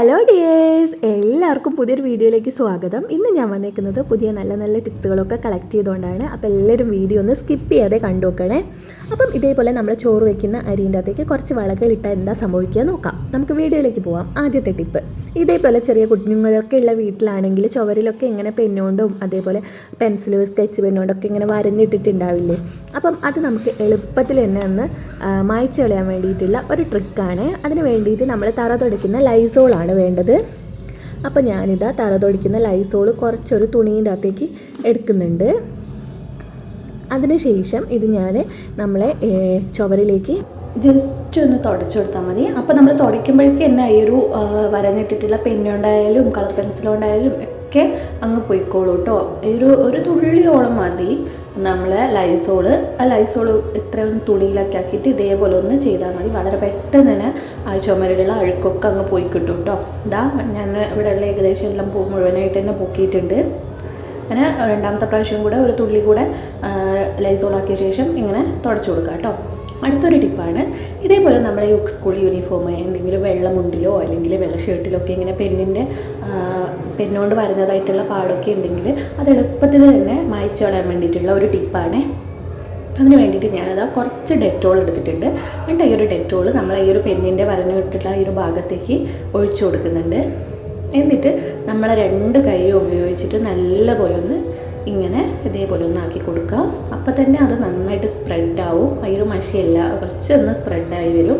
Hello dears എല്ലാവർക്കും പുതിയൊരു വീഡിയോയിലേക്ക് സ്വാഗതം. ഇന്ന് ഞാൻ വന്നേക്കുന്നത് പുതിയ നല്ല നല്ല ടിപ്സുകളൊക്കെ കളക്ട് ചെയ്തുകൊണ്ടാണ്. അപ്പോൾ എല്ലാവരും വീഡിയോ ഒന്ന് സ്കിപ്പ് ചെയ്യാതെ കണ്ടു നോക്കണേ. അപ്പം ഇതേപോലെ നമ്മൾ ചോറ് വെക്കുന്ന അരിന്റെ അകത്തേക്ക് കുറച്ച് വളകൾ ഇട്ടാൽ എന്താ സംഭവിക്കുക നോക്കാം. നമുക്ക് വീഡിയോയിലേക്ക് പോവാം. ആദ്യത്തെ ടിപ്പ് ഇതേപോലെ ചെറിയ കുഞ്ഞുങ്ങളൊക്കെ ഉള്ള വീട്ടിലാണെങ്കിൽ ചുവരിലൊക്കെ ഇങ്ങനെ പെന്നുകൊണ്ടും അതേപോലെ പെൻസിൽ സ്കെച്ച് പെന്നുകൊണ്ടൊക്കെ ഇങ്ങനെ വരഞ്ഞിട്ടിട്ടുണ്ടാവില്ലേ? അപ്പം അത് നമുക്ക് എളുപ്പത്തിൽ തന്നെ ഒന്ന് മായ്ച്ചു കളയാൻ വേണ്ടിയിട്ടുള്ള ഒരു ട്രിക്കാണ് അതിന് വേണ്ടിയിട്ട് നമ്മൾ തറ തുടയ്ക്കുന്ന ലൈസോളാണ് വേണ്ടത്. അപ്പോൾ ഞാനിതാ തറ തുടയ്ക്കുന്ന ലൈസോൾ കുറച്ചൊരു തുണീന്റെ അകത്തേക്ക് എടുക്കുന്നുണ്ട്. അതിനുശേഷം ഇത് ഞാൻ നമ്മളെ ചുവരിലേക്ക് ജസ്റ്റ് ഒന്ന് തുടച്ചു കൊടുത്താൽ മതി. അപ്പോൾ നമ്മൾ തുടയ്ക്കുമ്പോഴേക്കും തന്നെ ഈ ഒരു വരനിട്ടിട്ടുള്ള പെന്നുണ്ടായാലും കളർ പെൻസിലുണ്ടായാലും ഒക്കെ അങ്ങ് പോയിക്കോളൂ കേട്ടോ ഒരു ഒരു തുള്ളിയോളം മതി. നമ്മൾ ലൈസോൾ ആ ലൈസോൾ ഇത്രയും തുണിയിലൊക്കെ ആക്കിയിട്ട് ഇതേപോലെ ഒന്ന് ചെയ്താൽ മതി. വളരെ പെട്ടെന്ന് തന്നെ ആ ചുമരിലുള്ള അഴുക്കൊക്കെ അങ്ങ് പോയി കിട്ടും കേട്ടോ ഇതാ ഞാൻ ഇവിടെയുള്ള ഏകദേശം എല്ലാം പൂ മുഴുവനായിട്ട് തന്നെ പൊക്കിയിട്ടുണ്ട്. അങ്ങനെ രണ്ടാമത്തെ പ്രാവശ്യം കൂടെ ഒരു തുള്ളി കൂടെ ലൈസോളാക്കിയ ശേഷം ഇങ്ങനെ തുടച്ചു കൊടുക്കാം കേട്ടോ അടുത്തൊരു ടിപ്പാണ്. ഇതേപോലെ നമ്മൾ ഈ സ്കൂൾ യൂണിഫോം എന്തെങ്കിലും വെള്ള മുണ്ടിലോ അല്ലെങ്കിൽ വെള്ള ഷർട്ടിലോ ഒക്കെ ഇങ്ങനെ പെണ്ണിന്റെ പെണ്ണുകൊണ്ട് വരുന്നതായിട്ടുള്ള പാടൊക്കെ ഉണ്ടെങ്കിൽ അത് എളുപ്പത്തിൽ തന്നെ മായ്ച്ചു കളയാൻ വേണ്ടിയിട്ടുള്ള ഒരു ടിപ്പാണ്. അതിന് വേണ്ടിയിട്ട് ഞാനത് കുറച്ച് ഡെറ്റോൾ എടുത്തിട്ടുണ്ട്. എന്നിട്ട് ഈ ഒരു ഡെറ്റോൾ നമ്മൾ ഈ ഒരു പെണ്ണിന്റെ വരഞ്ഞു വിട്ടിട്ടുള്ള ഈ ഒരു ഭാഗത്തേക്ക് ഒഴിച്ചു കൊടുക്കുന്നുണ്ട്. എന്നിട്ട് നമ്മളെ രണ്ട് കൈ ഉപയോഗിച്ചിട്ട് നല്ലപോലെ ഒന്ന് ഇങ്ങനെ ഇതേപോലെ ഒന്ന് ആക്കി കൊടുക്കുക. അപ്പം തന്നെ അത് നന്നായിട്ട് സ്പ്രെഡാവും ആ ഒരു മഷിയല്ല കുറച്ചൊന്ന് സ്പ്രെഡായി വരും.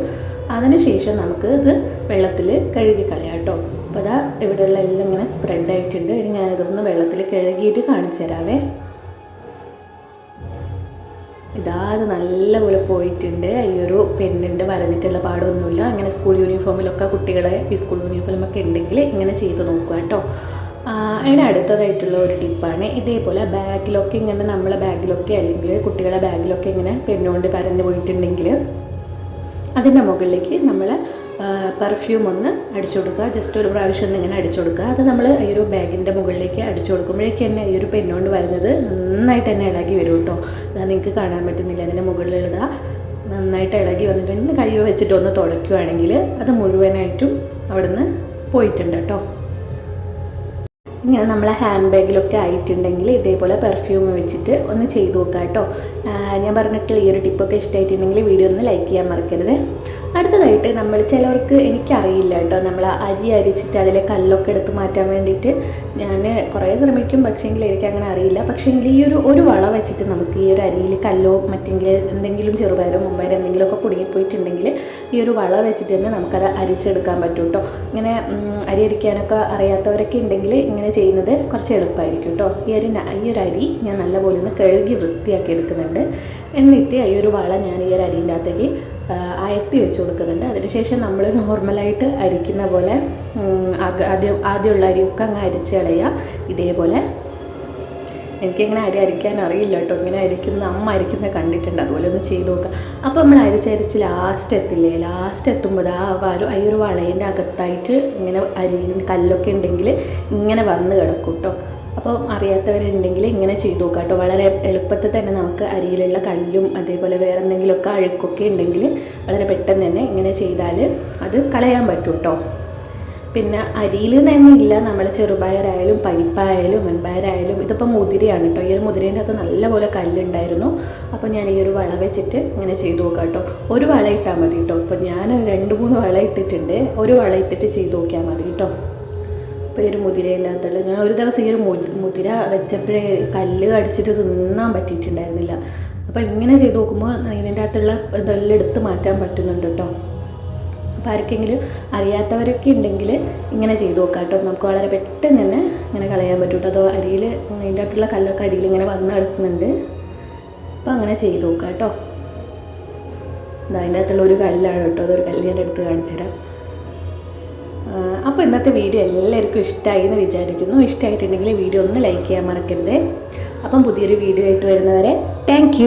അതിനുശേഷം നമുക്ക് ഇത് വെള്ളത്തിൽ കഴുകി കളയാം കേട്ടോ. അപ്പോൾ അതാ ഇവിടെയുള്ള എല്ലാം ഇങ്ങനെ സ്പ്രെഡായിട്ടുണ്ട് ഇനി ഞാനിതൊന്ന് വെള്ളത്തിൽ കഴുകിയിട്ട് കാണിച്ചു തരാവേ. ഇതാ അത് നല്ലപോലെ പോയിട്ടുണ്ട്. ഈ ഒരു പെണ്ണിന്റെ വരഞ്ഞിട്ടുള്ള പാടൊന്നുമില്ല. അങ്ങനെ സ്കൂൾ യൂണിഫോമിലൊക്കെ കുട്ടികളെ ഈ സ്കൂൾ യൂണിഫോമൊക്കെ ഉണ്ടെങ്കിൽ ഇങ്ങനെ ചെയ്ത് നോക്കുക കേട്ടോ. അതിന് അടുത്തതായിട്ടുള്ള ഒരു ടിപ്പാണ്. ഇതേപോലെ ബാഗിലൊക്കെ ഇങ്ങനെ നമ്മളെ ബാഗിലൊക്കെ അല്ലെങ്കിൽ കുട്ടികളെ ബാഗിലൊക്കെ ഇങ്ങനെ പെണ്ണുകൊണ്ട് പരന്നു പോയിട്ടുണ്ടെങ്കിൽ അതിന്റെ മുകളിലേക്ക് നമ്മൾ പെർഫ്യൂം ഒന്ന് അടിച്ചു കൊടുക്കുക. ജസ്റ്റ് ഒരു പ്രാവശ്യം ഒന്ന് ഇങ്ങനെ അടിച്ചു കൊടുക്കുക. അത് നമ്മൾ ഈ ഒരു ബാഗിന്റെ മുകളിലേക്ക് അടിച്ചു കൊടുക്കുമ്പോഴേക്ക് തന്നെ ഈ ഒരു പെണ്ണുകൊണ്ട് വരുന്നത് നന്നായിട്ട് തന്നെ ഇളകി വരും കേട്ടോ. അതാ നിങ്ങൾക്ക് കാണാൻ പറ്റുന്നില്ല. അതിന്റെ മുകളിലുള്ളതാ. നന്നായിട്ട് ഇളകി വന്നിട്ടുണ്ടെങ്കിൽ കൈ വെച്ചിട്ട് ഒന്ന് തുടയ്ക്കുകയാണെങ്കിൽ അത് മുഴുവനായിട്ടും അവിടുന്ന് പോയിട്ടുണ്ട് കേട്ടോ. ഇങ്ങനെ നമ്മളെ ഹാൻഡ് ബാഗിലൊക്കെ ആയിട്ടുണ്ടെങ്കിൽ ഇതേപോലെ പെർഫ്യൂം വെച്ചിട്ട് ഒന്ന് ചെയ്ത് നോക്കാം കേട്ടോ ഞാൻ പറഞ്ഞിട്ടുള്ള ഈ ഒരു ടിപ്പൊക്കെ ഇഷ്ടമായിട്ടുണ്ടെങ്കിൽ വീഡിയോ ഒന്ന് ലൈക്ക് ചെയ്യാൻ മറക്കരുത്. അടുത്തതായിട്ട് നമ്മൾ ചിലവർക്ക് എനിക്കറിയില്ല കേട്ടോ. നമ്മൾ അരി അരിച്ചിട്ട് അതിലെ കല്ലൊക്കെ എടുത്ത് മാറ്റാൻ വേണ്ടിയിട്ട് ഞാൻ കുറേ ശ്രമിക്കും. പക്ഷേങ്കിൽ എനിക്ക് അങ്ങനെ അറിയില്ല. പക്ഷേങ്കിൽ ഈ ഒരു ഒരു വള വെച്ചിട്ട് നമുക്ക് ഈ ഒരു അരിയിൽ കല്ലോ മറ്റെങ്കിൽ എന്തെങ്കിലും ചെറുപയറോ മുമ്പയറോ എന്തെങ്കിലുമൊക്കെ കുടുങ്ങിപ്പോയിട്ടുണ്ടെങ്കിൽ ഈ ഒരു വള വെച്ചിട്ട് തന്നെ നമുക്കത് അരിച്ചെടുക്കാൻ പറ്റും കേട്ടോ. ഇങ്ങനെ അരി അരിക്കാനൊക്കെ അറിയാത്തവരൊക്കെ ഉണ്ടെങ്കിൽ ഇങ്ങനെ ചെയ്യുന്നത് കുറച്ച് എളുപ്പമായിരിക്കും കേട്ടോ. ഈ ഒരു ഈ ഒരു അരി ഞാൻ നല്ലപോലെ ഒന്ന് കഴുകി വൃത്തിയാക്കി എടുക്കുന്നുണ്ട്. എന്നിട്ട് ഈ ഒരു വള ഞാൻ ഈ ഒരു അരിന്റെ അകത്തേക്ക് അയത്തി വെച്ച് കൊടുക്കുന്നുണ്ട്. അതിനുശേഷം നമ്മൾ നോർമലായിട്ട് അരിക്കുന്ന പോലെ ആദ്യ- ആദ്യം ആദ്യമുള്ള അരിയൊക്കെ അങ്ങ് അരിച്ച് കളയുക. ഇതേപോലെ. എനിക്കിങ്ങനെ അരി അരിക്കാൻ അറിയില്ല കേട്ടോ. ഇങ്ങനെ അരിക്കുന്ന അമ്മ അരിക്കുന്ന കണ്ടിട്ടുണ്ട്. അതുപോലെ ഒന്ന് ചെയ്ത് നോക്കുക അപ്പോൾ നമ്മൾ അരിച്ചരിച്ച് ലാസ്റ്റ് എത്തില്ലേ? ലാസ്റ്റ് എത്തുമ്പോൾ ആ വരു ഈ ഒരു വളയിന്റെ അകത്തായിട്ട് ഇങ്ങനെ അരി കല്ലൊക്കെ ഉണ്ടെങ്കിൽ ഇങ്ങനെ വന്ന് കിടക്കും കേട്ടോ. അപ്പോൾ അറിയാത്തവരുണ്ടെങ്കിൽ ഇങ്ങനെ ചെയ്തു നോക്കുക കേട്ടോ. വളരെ എളുപ്പത്തിൽ തന്നെ നമുക്ക് അരിയിലുള്ള കല്ലും അതേപോലെ വേറെ എന്തെങ്കിലുമൊക്കെ അഴുക്കൊക്കെ ഉണ്ടെങ്കിൽ വളരെ പെട്ടെന്ന് തന്നെ ഇങ്ങനെ ചെയ്താൽ അത് കളയാൻ പറ്റും കേട്ടോ. പിന്നെ അരിയിൽ തന്നെ ഇല്ല. നമ്മൾ ചെറുപയറായാലും പരിപ്പായാലും മൺപയറായാലും ഇതിപ്പോൾ മുതിരയാണ് കേട്ടോ. ഈ ഒരു മുതിരേന്റെ അകത്ത് നല്ലപോലെ കല്ലുണ്ടായിരുന്നു. അപ്പോൾ ഞാൻ ഈ ഒരു വള വെച്ചിട്ട് ഇങ്ങനെ ചെയ്തു നോക്കാം കേട്ടോ. ഒരു വള ഇട്ടാൽ മതി കേട്ടോ. ഇപ്പോൾ ഞാൻ രണ്ട് മൂന്ന് വള ഇട്ടിട്ടുണ്ട്. ഒരു വള ഇട്ടിട്ട് ചെയ്ത് നോക്കിയാൽ മതി കേട്ടോ. അപ്പോൾ ഈ ഒരു അകത്തുള്ള ഞാൻ ഒരു ദിവസം ഈ ഒരു മുതിര വെച്ചപ്പോഴേ കല്ല് കടിച്ചിട്ട് തിന്നാൻ പറ്റിയിട്ടുണ്ടായിരുന്നില്ല. അപ്പോൾ ഇങ്ങനെ ചെയ്ത് നോക്കുമ്പോൾ ഇതിന്റെ അകത്തുള്ള ഇതെല്ലാം എടുത്ത് മാറ്റാൻ പറ്റുന്നുണ്ട് കേട്ടോ അപ്പോൾ ആർക്കെങ്കിലും അറിയാത്തവരൊക്കെ ഉണ്ടെങ്കിൽ ഇങ്ങനെ ചെയ്ത് നോക്കാം കേട്ടോ നമുക്ക് വളരെ പെട്ടെന്ന് തന്നെ ഇങ്ങനെ കളയാൻ പറ്റും കേട്ടോ അതോ അരിയിൽ അതിന്റെ അകത്തുള്ള കല്ലൊക്കെ അടിയിൽ ഇങ്ങനെ വന്ന് കിടക്കുന്നുണ്ട് അപ്പോൾ അങ്ങനെ ചെയ്ത് നോക്കാം കേട്ടോ അതിന്റെ അകത്തുള്ള ഒരു കല്ലാണ് കേട്ടോ അതൊരു കല്ല് ഞാൻ എടുത്ത് കാണിച്ചു തരാം അപ്പോൾ ഇന്നത്തെ വീഡിയോ എല്ലാവർക്കും ഇഷ്ടമായി എന്ന് വിചാരിക്കുന്നു. ഇഷ്ടമായിട്ടുണ്ടെങ്കിൽ വീഡിയോ ഒന്ന് ലൈക്ക് ചെയ്യാൻ മറക്കരുത്. അപ്പം പുതിയൊരു വീഡിയോ ആയിട്ട് വരുന്നവരെ താങ്ക്